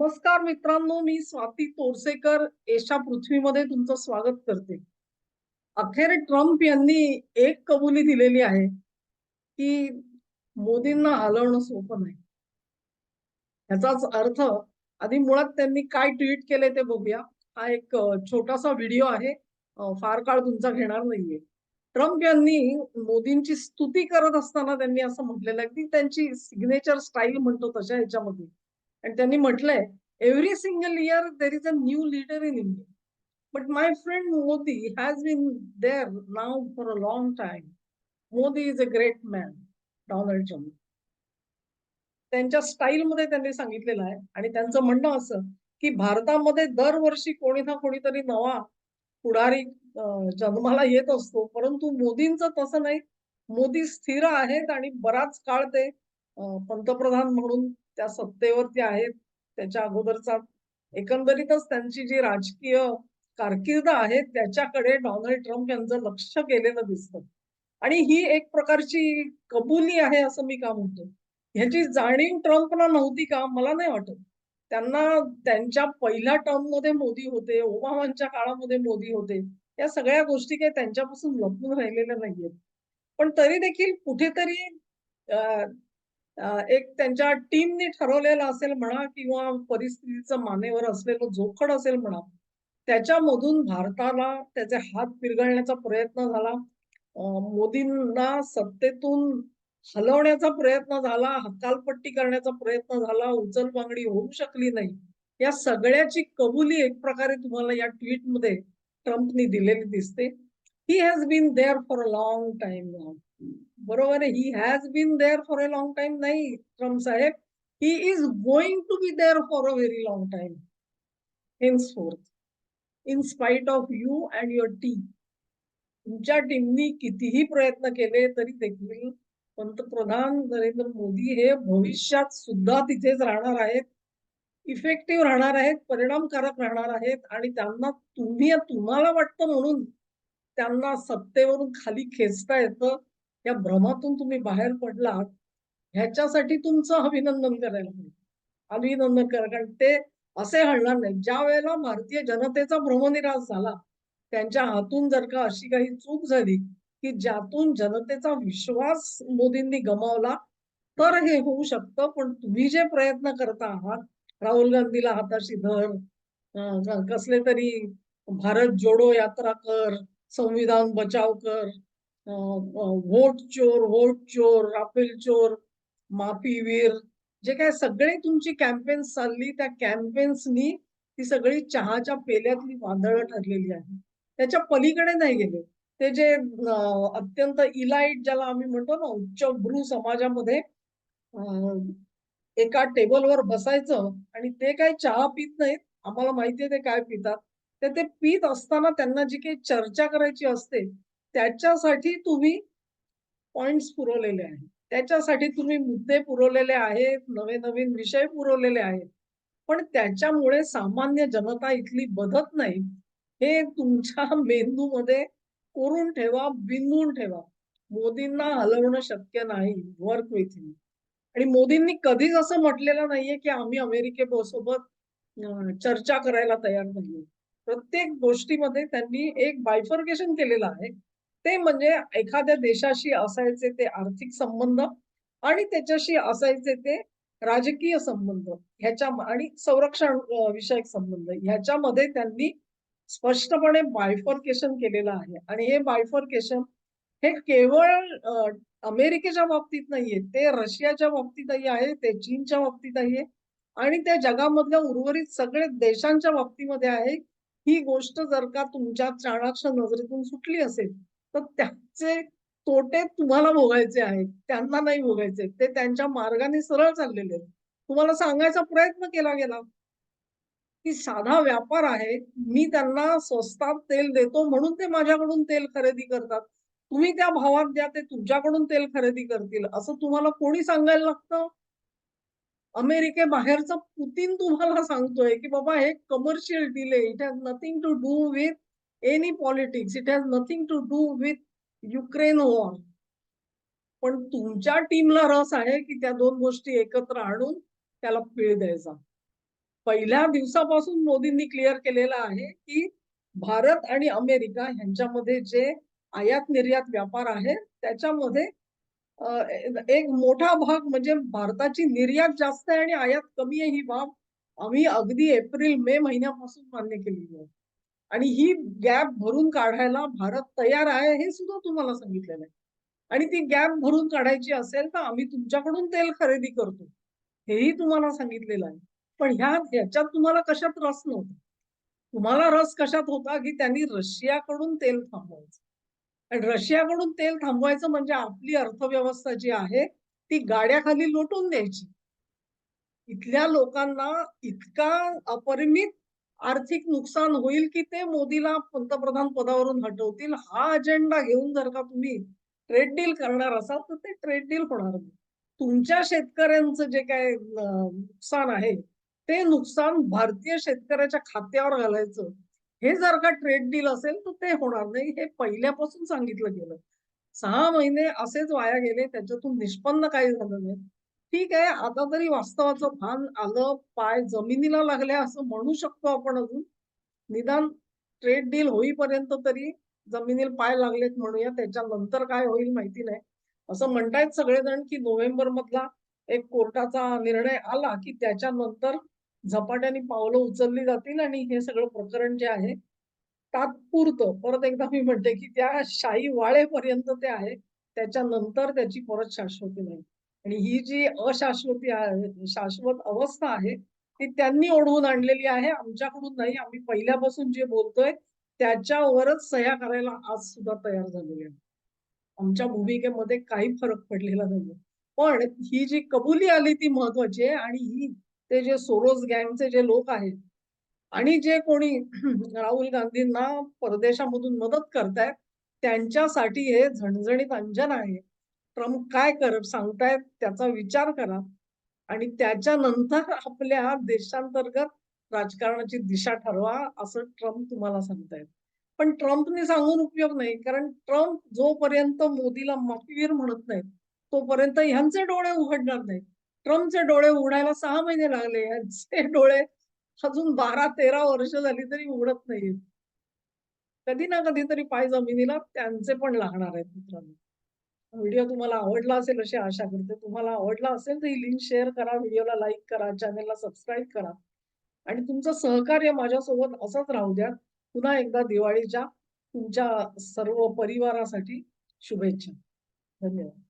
नमस्कार मित्रांनो मी स्वाती तोरसेकर. एशा पृथ्वीमध्ये तुमचं स्वागत करते. अखेर ट्रम्प यांनी एक कबुली दिलेली आहे की मोदींना हलवणं सोपं नाही. याचाच अर्थ आधी मुळात त्यांनी काय ट्विट केले ते बघूया. हा एक छोटासा व्हिडिओ आहे. फार काळ तुमचा घेणार नाहीये. ट्रम्प यांनी मोदींची स्तुती करत असताना त्यांनी असं म्हटलेलं आहे की त्यांची सिग्नेचर स्टाईल म्हणतो तशा ह्याच्यामध्ये. आणि त्यांनी म्हटलंय every single year there is a new leader in India but my friend Modi has been there now for a long time Modi is a great man Donald Trump त्यांच्या स्टाईलमध्ये त्यांनी सांगितलेलं आहे. आणि त्यांचं म्हणणं असं की भारतामध्ये दरवर्षी कोणी ना कोणीतरी नवा पुढारी जन्माला येत असतो. परंतु मोदींचं तसं नाही. मोदी स्थिर आहेत आणि बराच काळ ते पंतप्रधान म्हणून त्या सत्तेवरती आहेत. त्याच्या अगोदरचा एकंदरीतच त्यांची जी राजकीय कारकीर्द आहे त्याच्याकडे डोनाल्ड ट्रम्प यांचं लक्ष गेलेलं दिसतं. आणि ही एक प्रकारची कबुली आहे असं मी का म्हणतो? ह्याची जाणीव ट्रम्पला नव्हती का? मला नाही वाटत. त्यांना त्यांच्या पहिल्या टर्ममध्ये मोदी होते ओबामांच्या काळामध्ये मोदी होते या सगळ्या गोष्टी काही त्यांच्यापासून लपून राहिलेल्या नाहीयेत. पण तरी देखील कुठेतरी एक त्यांच्या टीमने ठरवलेलं असेल म्हणा किंवा परिस्थितीचं मानेवर असलेलं जोखड असेल म्हणा त्याच्यामधून भारताला त्याचे हात पिरगळण्याचा प्रयत्न झाला. मोदींना सत्तेतून हलवण्याचा प्रयत्न झाला हकालपट्टी करण्याचा प्रयत्न झाला उचलबांगडी होऊ शकली नाही. या सगळ्याची कबुली एक प्रकारे तुम्हाला या ट्विटमध्ये ट्रम्पनी दिलेली दिसते. He has been there for a long time बरोबर आहे. He has been there for a long time नाही Trump Saheb he is going to be there for a very long time henceforth in spite of you and your team तुमच्या टीमनी कितीही प्रयत्न केले तरी देखील पंतप्रधान नरेंद्र मोदी हे भविष्यात सुद्धा तिथेच राहणार आहेत. इफेक्टिव्ह राहणार आहेत परिणामकारक राहणार आहेत आणि त्यांना तुम्ही तुम्हाला वाटतं म्हणून त्यांना सत्तेवरून खाली खेचता येतं. या भ्रमातून तुम्ही बाहेर पडलात ह्याच्यासाठी तुमचं अभिनंदन करायला हवं. अभिनंदन करा कारण ते असे हलणार नाही. ज्या वेळेला भारतीय जनतेचा भ्रमनिराश झाला त्यांच्या हातून जर का अशी काही चूक झाली की ज्यातून जनतेचा विश्वास मोदींनी गमावला तर हे होऊ शकतं पण तुम्ही जे प्रयत्न करता आहात राहुल गांधीला हाताशी धर कसले तरी भारत जोडो यात्रा कर संविधान बचाव कर व्होट चोर व्होट चोर राफेल चोर माफीवीर जे काय सगळे तुमची कॅम्पेन्स चालली त्या कॅम्पेन्सनी ती सगळी चहाच्या पेल्यातली वादळं ठरलेली आहे त्याच्या पलीकडे नाही गेले. ते जे अत्यंत इलाइट ज्याला आम्ही म्हणतो ना उच्च भ्रू समाजामध्ये एका टेबलवर बसायचं आणि ते काय चहा पित नाहीत आम्हाला माहितीये ते काय पितात. तर ते पित असताना त्यांना जी काही चर्चा करायची असते त्याच्यासाठी तुम्ही पॉइंट्स पुरवलेले आहेत. त्याच्यासाठी तुम्ही मुद्दे पुरवलेले आहेत नवे नवीन विषय पुरवलेले आहेत. पण त्याच्यामुळे सामान्य जनता इथली बदत नाही. हे तुमच्या मेंदूमध्ये कोरून ठेवा बिंदून ठेवा. मोदींना हलवणं शक्य नाही वर्क विथ हिम आणि मोदींनी कधीच असं म्हटलेलं नाहीये की आम्ही अमेरिकेसोबत चर्चा करायला तयार नाहीये. प्रत्येक गोष्टीमध्ये त्यांनी एक बायफर्केशन केलेलं आहे. ते म्हणजे एखाद्या देशाशी असायचे ते आर्थिक संबंध आणि त्याच्याशी असायचे ते राजकीय संबंध ह्याच्या आणि संरक्षण विषयक संबंध. ह्याच्यामध्ये त्यांनी स्पष्टपणे बायफर्केशन केलेलं आहे. आणि हे बायफर्केशन हे केवळ अमेरिकेच्या बाबतीत नाहीये ते रशियाच्या बाबतीतही आहे ते चीनच्या बाबतीतही आहे आणि त्या जगामधल्या उर्वरित सगळे देशांच्या बाबतीमध्ये आहे. ही गोष्ट जर का तुमच्या चाणाक्ष नजरेतून सुटली असेल तर त्याचे तोटे तुम्हाला भोगायचे आहेत. त्यांना नाही भोगायचे ते त्यांच्या मार्गाने सरळ चाललेले आहेत. तुम्हाला सांगायचा प्रयत्न केला गेला की साधा व्यापार आहे. मी त्यांना स्वस्तात तेल देतो म्हणून ते माझ्याकडून तेल खरेदी करतात. तुम्ही त्या भावात द्या ते तुमच्याकडून तेल खरेदी करतील. असं तुम्हाला कोणी सांगायला लागतं? अमेरिकेबाहेरचा पुतीन तुम्हाला सांगतोय की बाबा हे commercial deal it has nothing to do with any politics it has nothing to do with Ukraine war पण तुमच्या टीमला रस आहे की त्या दोन गोष्टी एकत्र आणून त्याला पीळ द्यायचा. पहिल्या दिवसापासून मोदींनी क्लिअर केलेलं आहे की भारत आणि अमेरिका यांच्यामध्ये जे आयात निर्यात व्यापार आहे त्याच्यामध्ये एक मोठा भाग म्हणजे भारताची निर्यात जास्त आहे आणि आयात कमी आहे ही बाब आम्ही अगदी एप्रिल मे महिन्यापासून मान्य केलेली आहे. आणि ही गॅप भरून काढायला भारत तयार आहे हे सुद्धा तुम्हाला सांगितलेलं आहे. आणि ती गॅप भरून काढायची असेल तर आम्ही तुमच्याकडून तेल खरेदी करतो. हेही तुम्हाला सांगितलेलं आहे. पण ह्या ह्याच्यात तुम्हाला कशात रस नव्हता? तुम्हाला रस कशात होता की त्यांनी रशियाकडून तेल थांबवायचं? आणि रशियाकडून तेल थांबवायचं म्हणजे आपली अर्थव्यवस्था जी आहे ती गाड्याखाली लोटून द्यायची. इथल्या लोकांना इतका अपरिमित आर्थिक नुकसान होईल की ते मोदीला पंतप्रधान पदावरून हटवतील? हा अजेंडा घेऊन जर का तुम्ही ट्रेड डील करणार असाल तर ते ट्रेड डील होणार नाही. तुमच्या शेतकऱ्यांचं जे काय नुकसान आहे ते नुकसान भारतीय शेतकऱ्याच्या खात्यावर घालायचं. हे जर का ट्रेड डील असेल तर ते होणार नाही. हे पहिल्यापासून सांगितलं गेलं. सहा महिने असेच वाया गेले त्याच्यातून निष्पन्न काही झालं नाही. ठीक आहे. आता तरी वास्तवाचं भान आलं पाय जमिनीला लागले असं म्हणू शकतो आपण अजून. निदान ट्रेड डील होईपर्यंत तरी जमिनीला पाय लागलेत म्हणूया. त्याच्यानंतर काय होईल माहिती नाही. असं म्हणतायत सगळेजण की नोव्हेंबर मधला एक कोर्टाचा निर्णय आला की त्याच्यानंतर झपाट्याने पावलं उचलली जातील आणि हे सगळं प्रकरण जे आहे तात्पुरतं. परत एकदा मी म्हणते की त्या शाही वाळेपर्यंत ते आहे. त्याच्यानंतर त्याची परत शाश्वती नाही. आणि ही जी अशाश्वती आहे शाश्वत अवस्था आहे ती त्यांनी ओढवून आणलेली आहे. आमच्याकडून नाही आम्ही पहिल्यापासून जे बोलतोय त्याच्यावरच सह्या करायला आज सुद्धा तयार झालेली आहे. आमच्या भूमिकेमध्ये काही फरक पडलेला नाही पण ही जी कबुली आली ती महत्वाची आहे आणि ही ते जे सोरोस गँगचे जे लोक आहेत आणि जे कोणी राहुल गांधींना परदेशामधून मदत करतायत त्यांच्यासाठी हे झणझणीत अंजन आहे. ट्रम्प काय कर सांगतायत त्याचा विचार करा. आणि त्याच्यानंतर आपल्या देशांतर्गत राजकारणाची दिशा ठरवा असं ट्रम्प तुम्हाला सांगतायत. पण ट्रम्पने सांगून उपयोग नाही कारण ट्रम्प जोपर्यंत मोदीला माफीवीर म्हणत नाहीत तोपर्यंत ह्यांचे डोळे उघडणार नाहीत. ट्रम्पचे डोळे उघडायला सहा महिने लागले यांचे डोळे अजून बारा तेरा वर्ष झाली तरी उघडत नाहीत कधी ना कधीतरी पाय जमिनीला त्यांचे पण लागणार आहेत मित्रांनो. व्हिडिओ तुम्हाला आवडला असेल अशी आशा करते. तुम्हाला आवडला असेल तर ही लिंक शेअर करा व्हिडिओला लाईक करा चॅनलला सबस्क्राईब करा. आणि तुमचं सहकार्य माझ्यासोबत असंच राहू द्या. पुन्हा एकदा दिवाळीच्या तुमच्या सर्व परिवारासाठी शुभेच्छा. धन्यवाद.